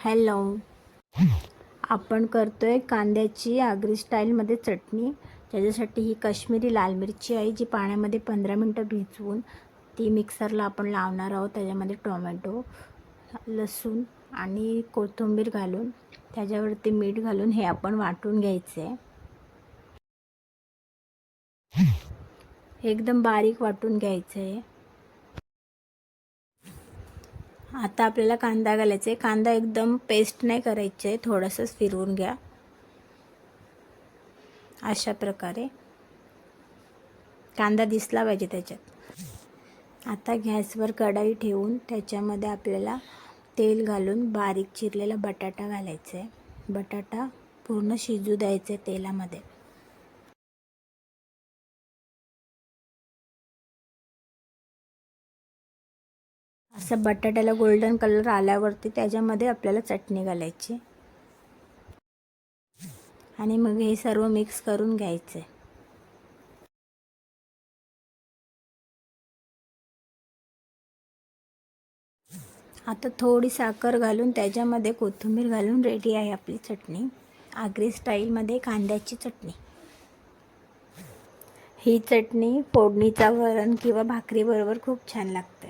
Hello. आपण करतोय कांद्याची आगरी स्टाईलमध्ये चटणी. त्याच्यासाठी ही काश्मीरी लाल मिरची आहे जी पाण्यामध्ये पंधरा मिनटं भिजवून ती मिक्सरला आपण लावणार आहोत. त्याच्यामध्ये टोमॅटो लसूण आणि कोथिंबीर घालून त्याच्यावरती मीठ घालून हे आपण वाटून घ्यायचं आहे एकदम बारीक वाटून घ्यायचं आहे आता आपल्याला कांदा घालायचा आहे कांदा एकदम पेस्ट नाही करायचं आहे थोडंसंच फिरवून घ्या. अशा प्रकारे. कांदा दिसला पाहिजे त्याच्यात. आता गॅसवर कढाई ठेवून त्याच्यामध्ये आपल्याला तेल घालून बारीक चिरलेला बटाटा घालायचा आहे बटाटा पूर्ण शिजू द्यायचं आहे तेलामध्ये. असं बटाट्याला गोल्डन कलर आल्यावरती त्याच्यामध्ये आपल्याला चटणी घालायची. आणि मग हे सर्व मिक्स करून घ्यायचं. आहे आता थोडी साखर घालून त्याच्यामध्ये कोथिंबीर घालून रेडी आहे आपली चटणी. आगरी स्टाईलमध्ये कांद्याची चटणी. ही चटणी फोडणीचा वरण किंवा भाकरीबरोबर खूप छान लागते.